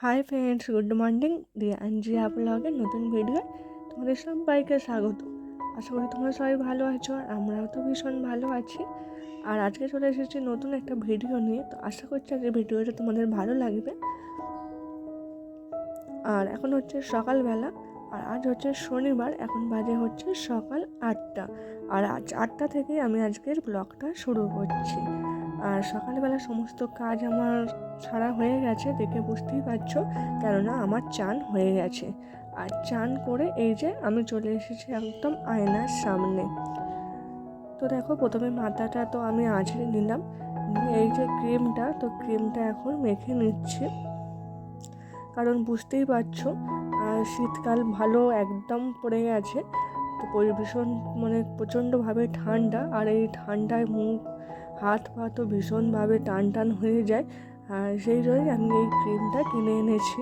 Hi friends good morning দিয়ে আঞ্জিয়া ব্লগের নতুন ভিডিও তোমাদের সবাইকে স্বাগত। আশা করি তোমরা সবাই ভালো আছো আর আমরাও তো ভীষণ ভালো আছি। আর আজকে চলে এসেছি নতুন একটা ভিডিও নিয়ে। তো আশা করছি আজকে ভিডিওটা তোমাদের ভালো লাগবে। আর এখন হচ্ছে সকালবেলা। আর আজ হচ্ছে শনিবার। এখন বাজে হচ্ছে সকাল আটটা। আর আজ আটটা থেকে আমি আজকের ব্লগটা শুরু করছি। আর সকালবেলা সমস্ত কাজ আমার সারা হয়ে গেছে, দেখে বুঝতেই পারছ? কেননা আমার চান হয়ে গেছে। আর চান করে এই যে আমি চলে এসেছি একদম আয়নার সামনে। তো দেখো, প্রথমে মাথাটা তো আমি আঁচড়ে নিলাম। এই যে ক্রিমটা, তো ক্রিমটা এখন মেখে নিচ্ছি। কারণ বুঝতেই পারছ শীতকাল ভালো একদম পড়ে গেছে। তো ভীষণ মানে প্রচণ্ডভাবে ঠান্ডা। আর এই ঠান্ডায় মুখ হাত পা তো ভীষণভাবে টান টান হয়ে যায়। আর সেই জন্যই আমি এই ক্রিমটা কিনে এনেছি।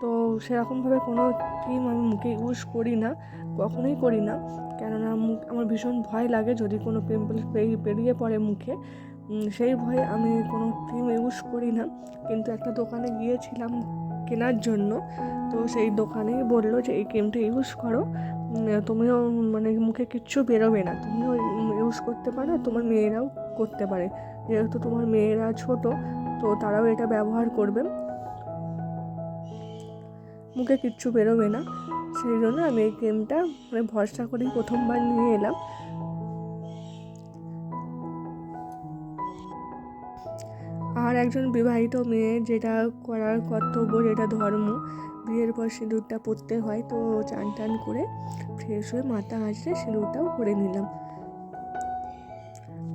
তো সেরকমভাবে কোনো ক্রিম আমি মুখে ইউজ করি না কখনোই করি না কেননা মুখ, আমার ভীষণ ভয় লাগে যদি কোনো পিম্পলস বেরিয়ে পড়ে মুখে। সেই ভয়ে আমি কোনো ক্রিম ইউজ করি না কিন্তু একটা দোকানে গিয়েছিলাম কেনার জন্য, তো সেই দোকানেই বলল যে, এই ক্রিমটা ইউজ করো। তুমিও মানে মুখে কিচ্ছু বেরোবে না। তুমিও ইউজ করতে পারো, তোমার মেয়েরাও করতে পারে। যেহেতু তোমার মেয়েরা ছোট, তো তারাও এটা ব্যবহার করবে। মুখে কিচ্ছু বেরোবে না। সেই জন্য আমি এই ক্রিমটা মানে ভরসা করেই প্রথমবার নিয়ে এলাম। আর একজন বিবাহিত মেয়ে যেটা করার কর্তব্য, যেটা ধর্ম, বিয়ের পর সিঁদুরটা পরতে হয়। তো চান টান করে ফ্রেশ হয়ে মাথা আসলে সিঁদুরটাও করে নিলাম।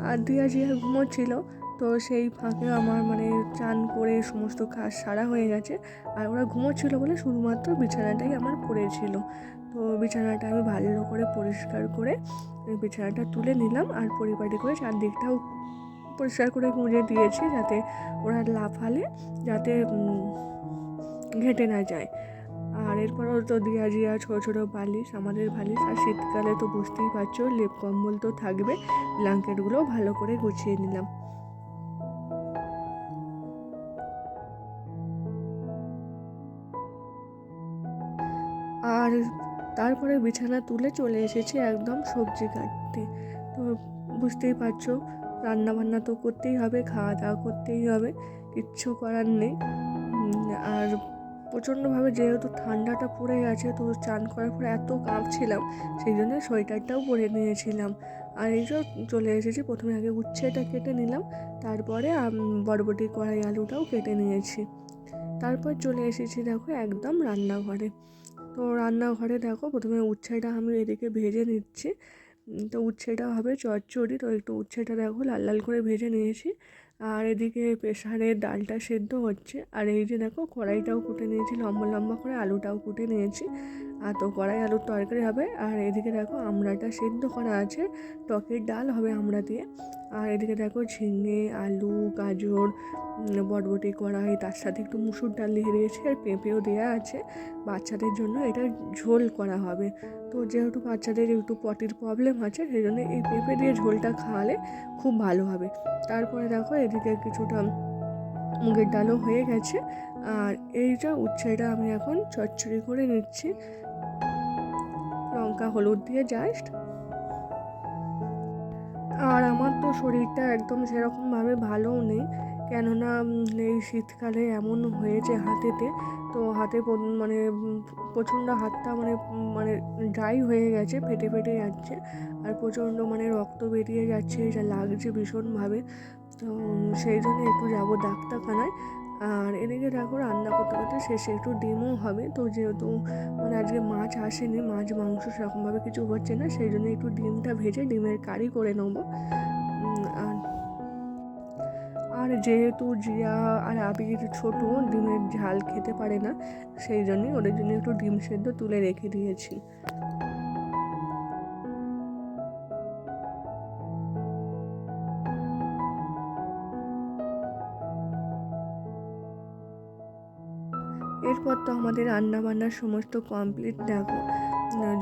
আর দিয়া জিয়া ঘুমোচ্ছিল, তো সেই ফাঁকে আমার মানে চান করে সমস্ত কাজ সারা হয়ে গেছে। আর ওরা ঘুমোচ্ছিল বলে শুধুমাত্র বিছানাটাই আমার পড়েছিল তো বিছানাটা আমি ভালো করে পরিষ্কার করে বিছানাটা তুলে নিলাম আর পরিপাটি করে চারদিকটাও পরিষ্কার করে গুঁজে দিয়েছি যাতে ওরা লাফালে, যাতে ঘেটে না যায়। আর এরপরও তো দিয়া জিয়া, ছোটো ছোটো বালিশ, আমাদের বালিশ আর শীতকালে তো বুঝতেই পারছ, লেপ কম্বল তো থাকবে। ব্ল্যাঙ্কেটগুলো ভালো করে গুছিয়ে নিলাম। আর তারপরে বিছানা তুলে চলে এসেছি একদম সবজি কাটতে। তো বুঝতেই পারছ রান্না বান্না তো করতেই হবে, খাওয়া দাওয়া করতেই হবে, কিচ্ছু করার নেই। আর প্রচণ্ডভাবে যেহেতু ঠান্ডাটা পড়ে গেছে, তো চান করার পর এত কাঁপছিলাম, সেই জন্য সোয়েটারটাও পরে নিয়েছিলাম। আর এই চলে এসেছি, প্রথমে আগে উচ্ছেটা কেটে নিলাম, তারপরে বরবটি, কড়াই, আলুটাও কেটে নিয়েছি। তারপর চলে এসেছি দেখো একদম রান্নাঘরে। তো রান্নাঘরে দেখো, প্রথমে উচ্ছেটা আমি এদিকে ভেজে নিচ্ছি। তো উচ্ছেটা হবে চচ্চড়ি, তো একটু উচ্ছেটা দেখো লাল লাল করে ভেজে নিয়েছি। আর এদিকে প্রেশারে ডালটা সেদ্ধ হচ্ছে। আর এই যে দেখো, কড়াইটাও কুটে নিয়েছি, লম্বা লম্বা করে আলুটাও কুটে নিয়েছি। আর তো কড়াই আলুর তরকারি হবে। আর এদিকে দেখো, আমড়াটা সেদ্ধ করা আছে। টকের ডাল হবে আমড়া দিয়ে। আর এদিকে দেখো, ঝিঙে, আলু, গাজর বটবটি কড়াই, তার সাথে একটু মুসুর ডাল দিয়ে দিয়েছি। আর পেঁপেও দেওয়া আছে। বাচ্চাদের জন্য এটা ঝোল করা হবে। তো যেহেতু বাচ্চাদের একটু পটির প্রবলেম আছে সেই জন্য এই পেঁপে দিয়ে ঝোলটা খাওয়ালে খুব ভালো হবে। তারপরে দেখো এদিকে কিছুটা মুগের ডালও হয়ে গেছে, আর এইটা উচ্ছেটা আমি এখন চচ্চড়ি করে নিচ্ছি। লঙ্কা, হলুদ দিয়ে জাস্ট আর আমার তো শরীরটা একদম সেরকমভাবে ভালোও নেই, কেননা এই শীতকালে এমন হয়েছে হাতেতে তো হাতে মানে প্রচণ্ড হাতটা মানে মানে ড্রাই হয়ে গেছে, ফেটে ফেটে যাচ্ছে আর প্রচণ্ড মানে রক্ত বেরিয়ে যাচ্ছে যা লাগছে ভীষণভাবে। তো সেই জন্য একটু যাব ডাক্তারখানায়। আর এদিকে দেখো রান্না করতে করতে শেষে একটু ডিমও হবে। তো যেহেতু মানে আজকে মাছ আসেনি, মাছ, মাংস সেরকমভাবে কিছু হচ্ছে না, সেই জন্য একটু ডিমটা ভেজে ডিমের কারি করে নেব। আর আর যেহেতু জিয়া আর আবির ছোট, ডিমের ঝাল খেতে পারে না, সেই জন্যই ওদের জন্য একটু ডিম সেদ্ধ তুলে রেখে দিয়েছি। এরপর তো আমাদের রান্না বান্নার সমস্ত কমপ্লিট দেখো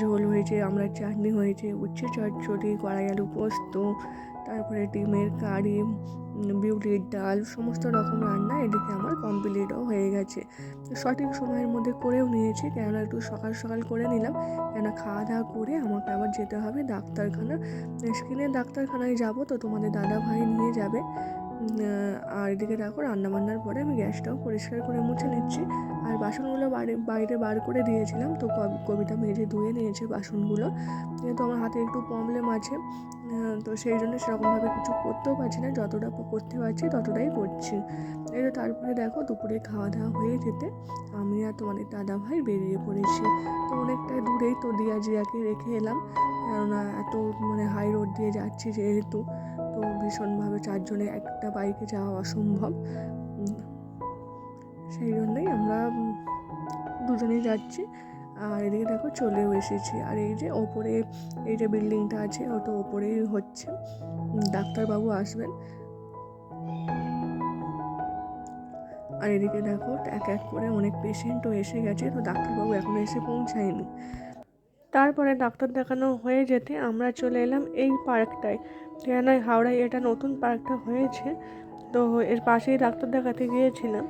ঝোল হয়েছে, আমরা চাটনি হয়েছে, উচ্ছে চচ্চড়ি, কড়াই আলু পোস্ত, তারপরে ডিমের কারি বিউলির ডাল, সমস্ত রকম রান্না এদিকে আমার কমপ্লিটও হয়ে গেছে। সঠিক সময়ের মধ্যে করেও নিয়েছি, কেননা একটু সকাল সকাল করে নিলাম কেন খাওয়া দাওয়া করে আমাকে আবার যেতে হবে ডাক্তারখানা। স্কিনের ডাক্তারখানায় যাব তো তোমাদের দাদা ভাই নিয়ে যাবে। আর এদিকে দেখো, রান্নাবান্নার পরে আমি গ্যাসটাও পরিষ্কার করে মুছে নিচ্ছি। আর বাসনগুলো বাইরে বাইরে বার করে দিয়েছিলাম। তো কব- কবিতা মেজে ধুয়ে নিয়েছে বাসনগুলো। যেহেতু আমার হাতে একটু প্রবলেম আছে তো সেই জন্য সেরকমভাবে কিছু করতেও পারছি না। যতটা করতে পারছি ততটাই করছি। এই তো তারপরে দেখো দুপুরে খাওয়া দাওয়া হয়ে যেতে আমি আর তোমাদের দাদা ভাই বেরিয়ে পড়েছি। তো অনেকটা দূরেই তো দিয়া জিয়াকে রেখে এলাম। কেননা এত মানে হাই রোড দিয়ে যাচ্ছি যেহেতু, তো ভীষণভাবে চারজনে একটা বাইকে যাওয়া অসম্ভব। সেই জন্যই আমরা দুজনেই যাচ্ছি। আর এদিকে দেখো চলেও এসেছি। আর এই যে ওপরে এই যে বিল্ডিংটা আছে ওটা ওপরেই হচ্ছে। ডাক্তারবাবু আসবেন। আর এদিকে দেখো এক এক করে অনেক পেশেন্টও এসে গেছে, তো ডাক্তারবাবু এখনও এসে পৌঁছায়নি। তারপরে ডাক্তার দেখানো হয়ে যেতে আমরা চলে এলাম এই পার্কটায়। কেন হাওড়ায় এটা নতুন পার্কটা হয়েছে, তো এর পাশেই ডাক্তার দেখাতে গিয়েছিলাম।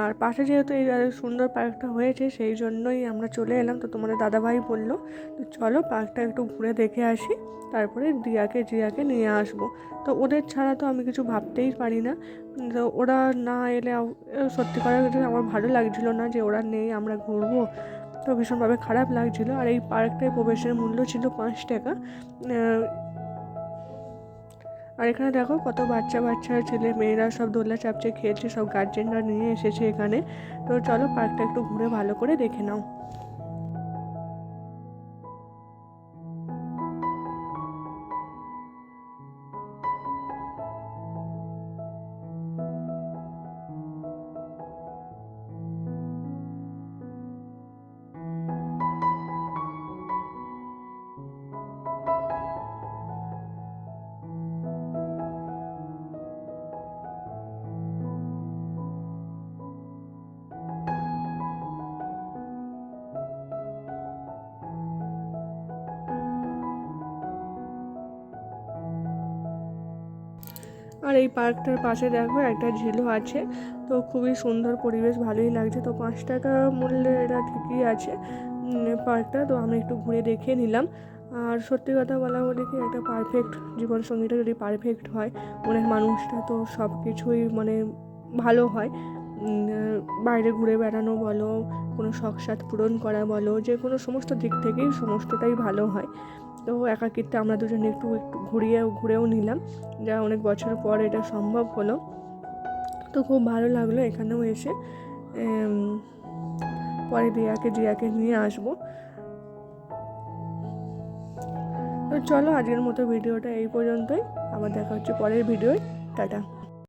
আর পাশে যেহেতু এই সুন্দর পার্কটা হয়েছে, সেই জন্যই আমরা চলে এলাম। তো তোমাদের দাদাভাই বলল, তো চলো পার্কটা একটু ঘুরে দেখে আসি, তারপরে দিয়াকে, জিয়াকে নিয়ে আসব। তো ওদের ছাড়া তো আমি কিছু ভাবতেই পারি না। তো ওরা না এলে সত্যি কথা আমার ভালো লাগছিল না যে ওরা নেই, আমরা ঘুরবো। তো ভীষণভাবে খারাপ লাগছিল। আর এই পার্কটায় প্রবেশের মূল্য ছিল পাঁচ টাকা। আর এখানে দেখো কত বাচ্চা বাচ্চা ছেলে মেয়েরা সব দোলা চাপচে খেলছে সব গার্জেনরা নিয়ে এসেছে এখানে। তো চলো পার্কটা একটু ঘুরে ভালো করে দেখে নাও। আর এই পার্কটার পাশে দেখো একটা ঝিলও আছে, তো খুবই সুন্দর পরিবেশ, ভালোই লাগছে। তো পাঁচ টাকা মূল্যে এটা ঠিকই আছে পার্কটা, তো আমি একটু ঘুরে দেখে নিলাম। আর সত্যি কথা বলা বলে কি একটা পারফেক্ট জীবনসঙ্গীটা যদি পারফেক্ট হয় মনের মানুষটা তো সব কিছুই মানে ভালো হয়। বাইরে ঘুরে বেড়ানো বলো, কোনো শখ সাথ পূরণ করা বলো, যে কোনো সমস্ত দিক থেকেই সমস্তটাই ভালো হয়। তো একাকিত্বে আমরা দুজনে একটু একটু ঘুরিয়ে ঘুরেও নিলাম। যা অনেক বছর পর এটা সম্ভব হলো। তো খুব ভালো লাগল এখানেও এসে। পরে দিয়াকে জিয়াকে নিয়ে আসব। তো চলো আজকের মতো ভিডিওটা এই পর্যন্তই। আবার দেখা হচ্ছে পরের ভিডিওয়। টাটা।